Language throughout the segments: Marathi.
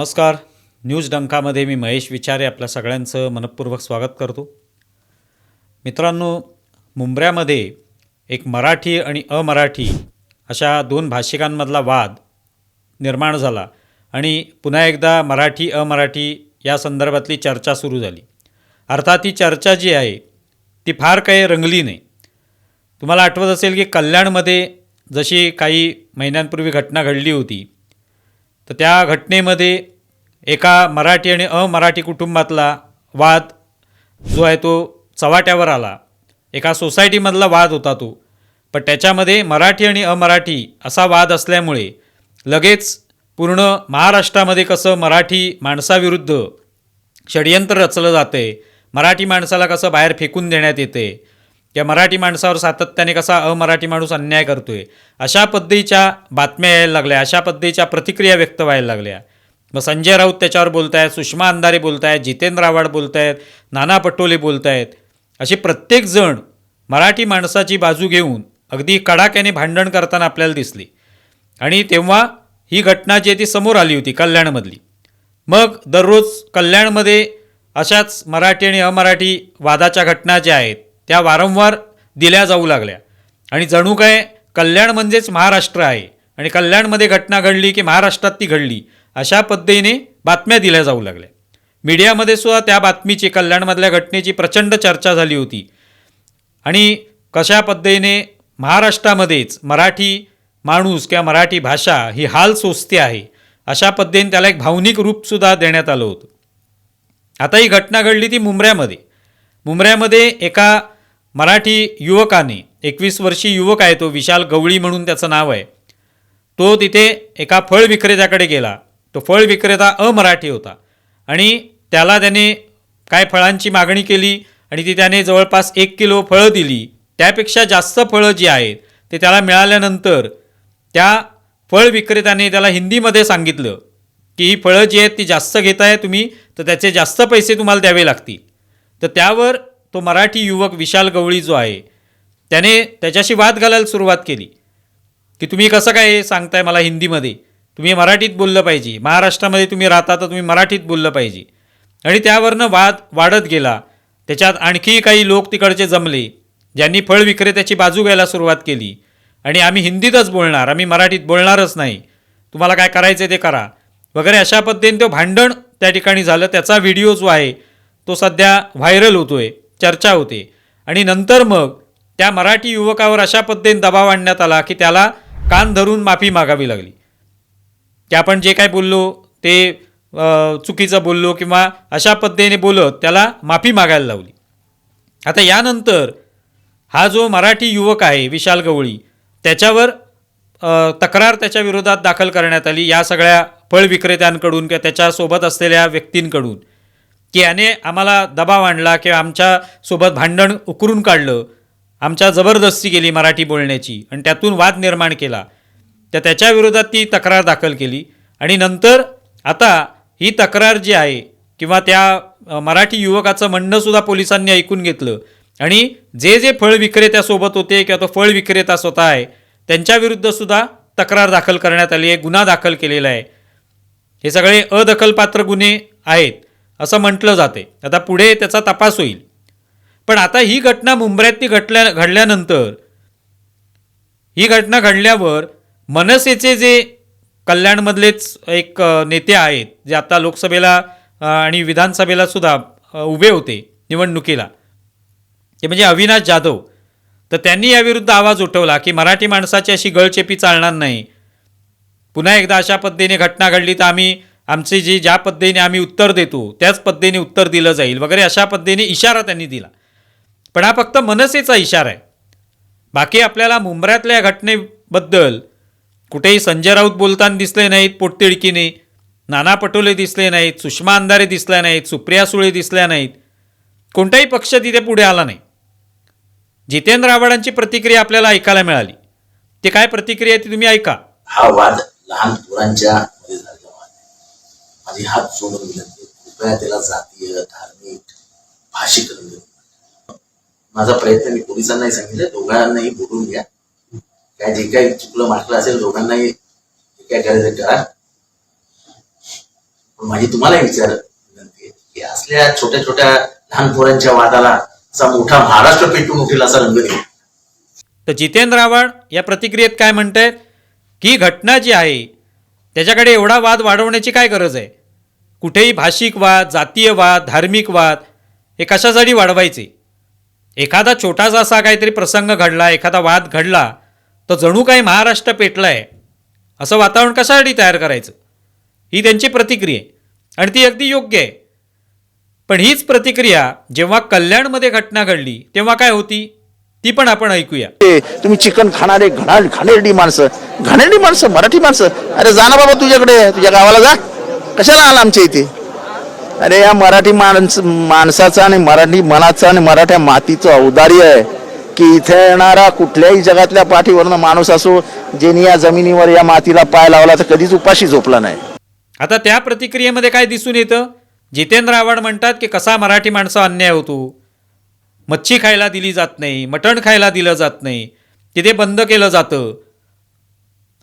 नमस्कार. न्यूज डंकामध्ये मी महेश विचारे आपल्या सगळ्यांचं मनपूर्वक स्वागत करतो. मित्रांनो मुंबऱ्यामध्ये एक मराठी आणि अमराठी अशा दोन भाषिकांमधला वाद निर्माण झाला आणि पुन्हा एकदा मराठी अमराठी या संदर्भातली चर्चा सुरू झाली. अर्थात ही चर्चा जी आहे ती फार काही रंगली नाही. तुम्हाला आठवत असेल की कल्याणमध्ये जशी काही महिन्यांपूर्वी घटना घडली होती तर त्या घटनेमध्ये एका मराठी आणि अमराठी कुटुंबातला वाद जो आहे तो चव्हाट्यावर आला. एका सोसायटीमधला वाद होता तो. पण त्याच्यामध्ये मराठी आणि अमराठी असा वाद असल्यामुळे लगेच पूर्ण महाराष्ट्रामध्ये कसं मराठी माणसाविरुद्ध षडयंत्र रचलं जाते मराठी माणसाला कसं बाहेर फेकून देण्यात येते किंवा मराठी माणसावर सातत्याने कसा अमराठी माणूस अन्याय करतोय अशा पद्धतीच्या बातम्या यायला लागल्या अशा पद्धतीच्या प्रतिक्रिया व्यक्त व्हायला लागल्या. मग संजय राऊत त्याच्यावर बोलत आहेत सुषमा अंधारे बोलत आहेत जितेंद्र आव्हाड बोलत आहेत नाना पटोले बोलत आहेत असे प्रत्येकजण मराठी माणसाची बाजू घेऊन अगदी कडाक्याने भांडण करताना आपल्याला दिसली. आणि तेव्हा ही घटना जी आहे ती समोर आली होती कल्याणमधली. मग दररोज कल्याणमध्ये अशाच मराठी आणि अमराठी वादाच्या घटना ज्या आहेत त्या वारंवार दिल्या जाऊ लागल्या. आणि जणू काय कल्याण म्हणजेच महाराष्ट्र आहे. आणि कल्याणमध्ये घटना घडली की महाराष्ट्रात ती घडली अशा पद्धतीने बातम्या दिल्या जाऊ लागल्या. मीडियामध्ये सुद्धा त्या बातमीची कल्याणमधल्या घटनेची प्रचंड चर्चा झाली होती. आणि कशा पद्धतीने महाराष्ट्रामध्येच मराठी माणूस किंवा मराठी भाषा ही हाल सोसते आहे अशा पद्धतीने त्याला एक भावनिक रूपसुद्धा देण्यात आलं होतं. आता ही घटना घडली ती मुंबऱ्यामध्ये मुंबऱ्यामध्ये एका मराठी युवकाने एकवीस वर्षीय युवक आहे तो विशाल गवळी म्हणून त्याचं नाव आहे. तो तिथे एका फळ विक्रेत्याकडे गेला. तो फळ विक्रेता अमराठी होता आणि त्याला त्याने काय फळांची मागणी केली आणि ती त्याने जवळपास एक किलो फळं दिली. त्यापेक्षा जास्त फळं जी आहेत ते त्याला मिळाल्यानंतर त्या फळ विक्रेत्याने त्याला हिंदीमध्ये सांगितलं की ही फळं जी आहेत ती जास्त घेताय तुम्ही तर त्याचे जास्त पैसे तुम्हाला द्यावे लागतील. तर त्यावर तो मराठी युवक विशाल गवळी जो आहे त्याने त्याच्याशी वाद घालायला सुरुवात केली. की तुम्ही कसं काय हे सांगताय मला हिंदीमध्ये? तुम्ही मराठीत बोललं पाहिजे. महाराष्ट्रामध्ये तुम्ही राहता तर तुम्ही मराठीत बोललं पाहिजे. आणि त्यावरनं वाद वाढत गेला. त्याच्यात आणखी काही लोक तिकडचे जमले ज्यांनी फळ विक्रेत्याची बाजू घ्यायला सुरुवात केली. आणि आम्ही हिंदीतच बोलणार आम्ही मराठीत बोलणारच नाही. तुम्हाला काय करायचं ते करा. वगैरे अशा पद्धतीने तो भांडण त्या ठिकाणी झालं. त्याचा व्हिडिओ जो आहे तो सध्या व्हायरल होतो आहे चर्चा होते. आणि नंतर मग त्या मराठी युवकावर अशा पद्धतीने दबाव आणण्यात आला की त्याला कान धरून माफी मागावी लागली. की आपण जे काय बोललो ते चुकीचं बोललो किंवा अशा पद्धतीने बोलत त्याला माफी मागायला लावली. आता यानंतर हा जो मराठी युवक आहे विशाल गवळी त्याच्यावर तक्रार त्याच्या विरोधात दाखल करण्यात आली. या सगळ्या फळ विक्रेत्यांकडून किंवा त्याच्यासोबत असलेल्या व्यक्तींकडून. की याने आम्हाला दबाव आणला किंवा आमच्यासोबत भांडण उकरून काढलं. आमच्या जबरदस्ती केली मराठी बोलण्याची आणि त्यातून वाद निर्माण केला. तर त्याच्या विरोधात ती तक्रार दाखल केली. आणि नंतर आता ही तक्रार जी आहे किंवा त्या मराठी युवकाचं म्हणणंसुद्धा पोलिसांनी ऐकून घेतलं. आणि जे जे फळ विक्रेत्यासोबत होते किंवा तो फळ विक्रेता स्वतः आहे त्यांच्याविरुद्धसुद्धा तक्रार दाखल करण्यात आली आहे गुन्हा दाखल केलेला आहे. हे सगळे अदखलपात्र गुन्हे आहेत. असं म्हटलं जाते. आता पुढे त्याचा तपास होईल. पण आता ही घटना मुंबऱ्यातली घटल्या घडल्यानंतर ही घटना घडल्यावर मनसेचे जे कल्याणमधलेच एक नेते आहेत जे आता लोकसभेला आणि विधानसभेला सुद्धा उभे होते निवडणुकीला ते म्हणजे अविनाश जाधव. तर त्यांनी याविरुद्ध आवाज उठवला की मराठी माणसाची अशी गळचेपी चालणार नाही. पुन्हा एकदा अशा पद्धतीने घटना घडली तर आम्ही आमचे जे ज्या पद्धतीने आम्ही उत्तर देतो त्याच पद्धतीने उत्तर दिलं जाईल वगैरे अशा पद्धतीने इशारा त्यांनी दिला. पण हा फक्त मनसेचा इशारा आहे. बाकी आपल्याला मुंबऱ्यातल्या या घटनेबद्दल कुठेही संजय राऊत बोलताना दिसले नाहीत पोटतिडकीने नाना पटोले दिसले नाहीत सुषमा अंधारे दिसल्या नाहीत सुप्रिया सुळे दिसल्या नाहीत कोणताही पक्ष तिथे पुढे आला नाही. जितेंद्र आव्हाडांची प्रतिक्रिया आपल्याला ऐकायला मिळाली. ते काय प्रतिक्रिया आहे ती तुम्ही ऐका. हा वाद लहान पोरांच्या मध्ये आणि माझी हात जोडून विनंती कृपया त्याला जातीय धार्मिक भाषिक रंग माझा प्रयत्न मी पोलिसांनाही सांगितलं दोघांनाही बोलून घ्या. काय जे काही चुकलं माटलं असेल दोघांनाही जे काय करायचं करा. पण माझी तुम्हाला विचार विनंती आहे की असल्या छोट्या छोट्या लहान पोरांच्या वादाला असा मोठा महाराष्ट्र पेटून उठेल असा रंग देऊ तर जितेंद्र आव्हाड या प्रतिक्रियेत काय म्हणतायत? की घटना जी आहे त्याच्याकडे एवढा वाद वाढवण्याची काय गरज आहे? कुठेही भाषिक वाद जातीय वाद धार्मिक वाद हे कशासाठी वाढवायचे? एखादा छोटासा असा काहीतरी प्रसंग घडला एखादा वाद घडला तर जणू काही महाराष्ट्र पेटला आहे असं वातावरण कशासाठी तयार करायचं? ही त्यांची प्रतिक्रिया आहे आणि ती अगदी योग्य आहे. पण हीच प्रतिक्रिया जेव्हा कल्याणमध्ये घटना घडली तेव्हा काय होती? ती पण आपण ऐकूया. तुम्ही चिकन खाणारे घणा घाणेरडी माणसं घाणेरडी माणसं मराठी माणसं. अरे जा ना बाबा तुझ्याकडे तुझ्या गावाला जा. कशाला आला आमच्या इथे? अरे या मराठी माणस माणसाचं आणि मराठी मनाचं आणि मराठ्या मातीचं औदार्य आहे की इथे येणारा कुठल्याही जगातल्या पाठीवरनं माणूस असो ज्याने या जमिनीवर या मातीला पाय लावला तर कधीच उपाशी झोपला नाही. आता त्या प्रतिक्रियेमध्ये काय दिसून येतं? जितेंद्र आव्हाड म्हणतात की कसा मराठी माणसा अन्याय होतो? मच्छी खायला दिली जात नाही मटण खायला दिलं जात नाही तिथे बंद केलं जातं.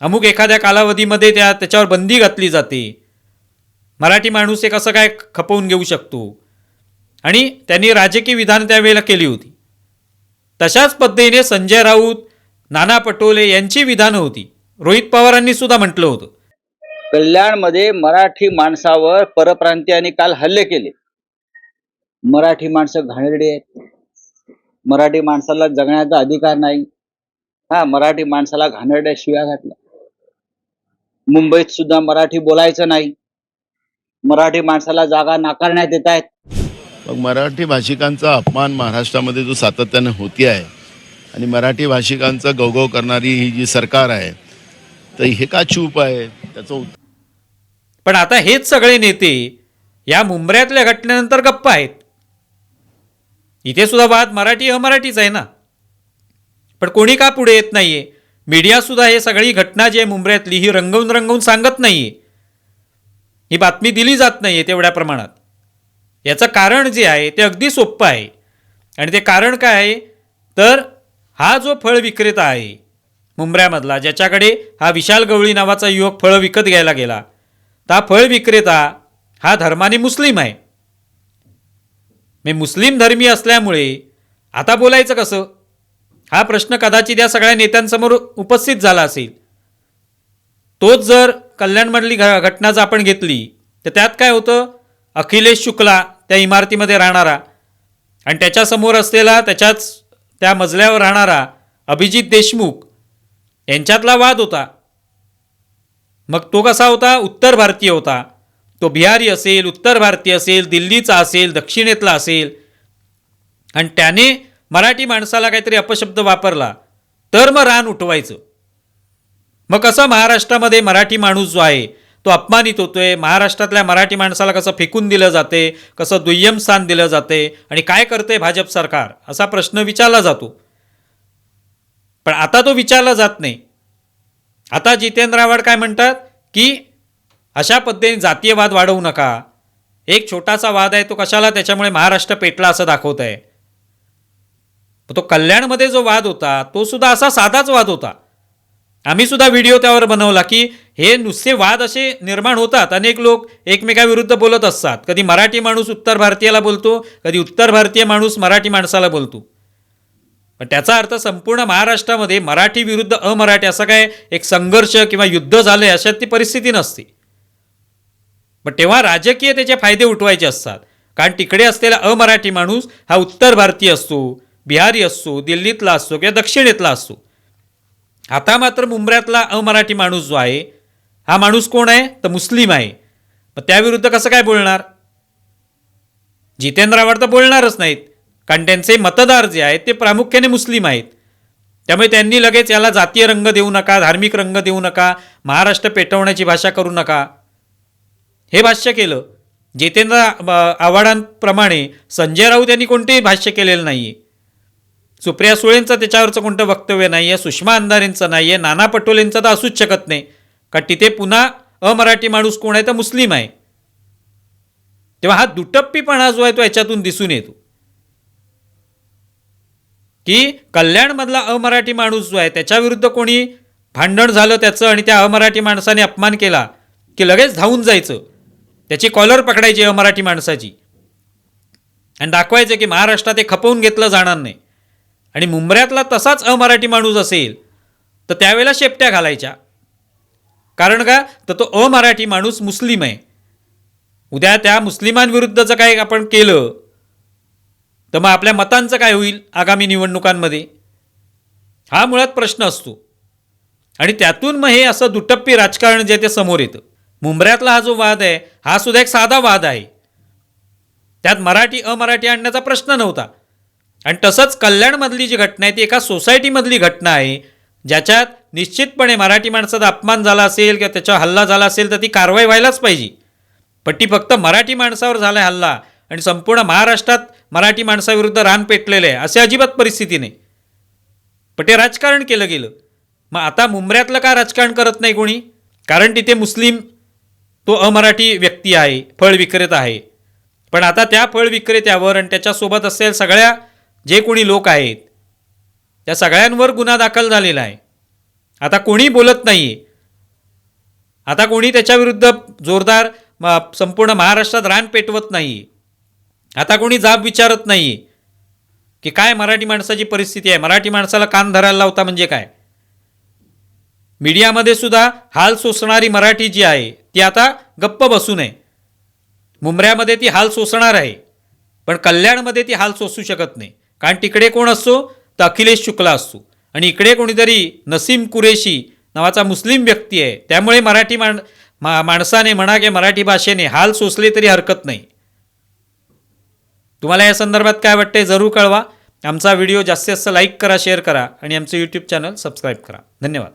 अमुक एखाद्या कालावधीमध्ये त्या त्याच्यावर बंदी घातली जाते. मराठी माणूस हे कसं काय खपवून घेऊ शकतो? आणि त्यांनी राजकीय विधान त्यावेळेला केली होती. तशाच पद्धतीने संजय राऊत नाना पटोले यांची विधानं होती. रोहित पवारांनी सुद्धा म्हटलं होतं. कल्याणमध्ये मराठी माणसावर परप्रांतीयांनी काल हल्ले केले. मराठी माणसं घाणेरडी आहेत. मराठी माणसाला जगण्याचा अधिकार नाही. हा मराठी माणसाला घाणेरड्या शिव्या घातल्या. मुंबईत सुद्धा मराठी बोलायचं नाही. मराठी माणसाला जागा नाकारण्यात येत आहेत. मग मराठी भाषिकांचा अपमान महाराष्ट्रामध्ये जो सातत्याने होती आहे आणि मराठी भाषिकांचा गौगव करणारी ही जी सरकार आहे तर हे का चूप आहे? त्याचं उत्तर पण आता हेच सगळे नेते या मुंबऱ्यातल्या घटनेनंतर गप्प आहेत. इथे सुद्धा वाद मराठी अमराठीच आहे ना? पण कोणी का पुढे येत नाहीये? मीडिया सुद्धा हे सगळी घटना जी आहे मुंबऱ्यातली ही रंगवून रंगवून सांगत नाहीये. ही बातमी दिली जात नाही आहे तेवढ्या प्रमाणात. याचं कारण जे आहे ते अगदी सोपं आहे. आणि ते कारण काय आहे? तर हा जो फळ विक्रेता आहे मुंबऱ्यामधला ज्याच्याकडे हा विशाल गवळी नावाचा युवक फळं विकत घ्यायला गेला तर हा फळ विक्रेता हा धर्माने मुस्लिम आहे. मी मुस्लिम धर्मी असल्यामुळे आता बोलायचं कसं? हा प्रश्न कदाचित या सगळ्या नेत्यांसमोर उपस्थित झाला असेल. तोच जर कल्याणमधली घ घटना जर आपण घेतली तर त्यात काय होतं? अखिलेश शुक्ला त्या इमारतीमध्ये राहणारा आणि त्याच्यासमोर असलेला त्याच्याच त्या मजल्यावर राहणारा अभिजित देशमुख यांच्यातला वाद होता. मग तो कसा होता? उत्तर भारतीय होता. तो बिहारी असेल उत्तर भारतीय असेल दिल्लीचा असेल दक्षिणेतला असेल. आणि त्याने मराठी माणसाला काहीतरी अपशब्द वापरला. तर मग रान उठवायचं. मग कसं महाराष्ट्रामध्ये मराठी माणूस जो आहे तो अपमानित होतोय? महाराष्ट्रातल्या मराठी माणसाला कसं फेकून दिलं जाते? कसं दुय्यम स्थान दिलं जाते? आणि काय करते भाजप सरकार? असा प्रश्न विचारला जातो. पण आता तो विचारला जात नाही. आता जितेंद्र आव्हाड काय म्हणतात? की अशा पद्धतीने जातीय वाद वाढवू नका. एक छोटासा वाद आहे तो कशाला? त्याच्यामुळे महाराष्ट्र पेटला असं दाखवत आहे तो कल्याणमध्ये जो वाद होता तो सुद्धा असा साधाच वाद होता. आम्ही सुद्धा व्हिडिओ त्यावर बनवला की हे नुसते वाद असे निर्माण होतात. अनेक लोक एकमेकाविरुद्ध बोलत असतात. कधी मराठी माणूस उत्तर भारतीयाला बोलतो कधी उत्तर भारतीय माणूस मराठी माणसाला बोलतो. पण त्याचा अर्थ संपूर्ण महाराष्ट्रामध्ये मराठी विरुद्ध अमराठी असा काय एक संघर्ष किंवा युद्ध झालंय अशात ती परिस्थिती नसते. पण तेव्हा राजकीय त्याचे फायदे उठवायचे असतात. कारण तिकडे असलेला अमराठी माणूस हा उत्तर भारतीय असतो बिहारी असतो दिल्लीतला असतो किंवा दक्षिणेतला असतो. आता मात्र मुंबऱ्यातला अमराठी माणूस जो आहे हा माणूस कोण आहे? तर मुस्लिम आहे. मग त्याविरुद्ध कसं काय बोलणार? जितेंद्र आव्हाड तर बोलणारच नाहीत. कारण त्यांचे मतदार जे आहेत ते प्रामुख्याने मुस्लिम आहेत. त्यामुळे त्यांनी लगेच याला जातीय रंग देऊ नका धार्मिक रंग देऊ नका महाराष्ट्र पेटवण्याची भाषा करू नका. हे भाष्य केलं. जितेंद्र आव्हाडांप्रमाणे संजय राऊत यांनी कोणतेही भाष्य केलेलं नाही आहे सुप्रिया सुळेंचं त्याच्यावरचं कोणतं वक्तव्य नाही आहे सुषमा अंधारेंचं नाही आहे नाना पटोलेंचं तर असूच शकत नाही. का तिथे पुन्हा अमराठी माणूस कोण आहे तर मुस्लिम आहे? तेव्हा हा दुटप्पीपणा जो आहे तो याच्यातून दिसून येतो. की कल्याणमधला अमराठी माणूस जो आहे त्याच्याविरुद्ध कोणी भांडण झालं त्याचं आणि त्या अमराठी माणसाने अपमान केला की लगेच धावून जायचं. त्याची कॉलर पकडायची अमराठी माणसाची. आणि दाखवायचं की महाराष्ट्रात हे खपवून घेतलं जाणार नाही. आणि मुंबऱ्यातला तसाच अमराठी माणूस असेल तर त्यावेळेला शेपट्या घालायच्या. कारण का? तर तो अमराठी माणूस मुस्लिम आहे. उद्या त्या मुस्लिमांविरुद्धचं काय आपण केलं तर मग आपल्या मतांचं काय होईल आगामी निवडणुकांमध्ये? हा मुळात प्रश्न असतो. आणि त्यातून मग हे असं दुटप्पी राजकारण जे ते समोर येतं. मुंबऱ्यातला हा जो वाद आहे हा सुद्धा एक साधा वाद आहे. त्यात मराठी अमराठी आणण्याचा प्रश्न नव्हता. आणि तसंच कल्याणमधली जी घटना आहे ती एका सोसायटीमधली घटना आहे ज्याच्यात निश्चितपणे मराठी माणसाचा अपमान झाला असेल किंवा त्याच्यावर हल्ला झाला असेल तर ती कारवाई व्हायलाच पाहिजे. पण ती फक्त मराठी माणसावर झाला हल्ला आणि संपूर्ण महाराष्ट्रात मराठी माणसाविरुद्ध रान पेटलेलं आहे असे अजिबात परिस्थिती नाही. पण ते राजकारण केलं गेलं. मग आता मुंबऱ्यातलं का राजकारण करत नाही कोणी? कारण तिथे मुस्लिम तो अमराठी व्यक्ती आहे फळ विक्रेता आहे. पण आता त्या फळ विक्रेत्यावर आणि त्याच्यासोबत असेल सगळ्या जे कोणी लोक आहेत त्या सगळ्यांवर गुन्हा दाखल झालेला आहे. आता कोणी बोलत नाही आहे आता कोणी त्याच्याविरुद्ध जोरदार म- संपूर्ण महाराष्ट्रात रान पेटवत नाही आता कोणी जाब विचारत नाही की काय मराठी माणसाची परिस्थिती आहे? मराठी माणसाला कान धरायला लावता म्हणजे काय? मीडियामध्ये सुद्धा हाल सोसणारी मराठी जी आहे ती आता गप्प बसू नये. मुंबऱ्यामध्ये ती हाल सोसणार आहे पण कल्याणमध्ये ती हाल सोसू शकत नाही. कारण तिकडे कोण असतो तर अखिलेश शुक्ला असतो आणि इकडे कोणीतरी नसीम कुरेशी नावाचा मुस्लिम व्यक्ती आहे. त्यामुळे मराठी माण मा माणसाने म्हणा की मराठी भाषेने हाल सोसले तरी हरकत नाही. तुम्हाला या संदर्भात काय वाटते जरूर कळवा. आमचा व्हिडिओ जास्तीत जास्त लाईक करा शेअर करा आणि आमचं यूट्यूब चॅनल सबस्क्राईब करा. धन्यवाद.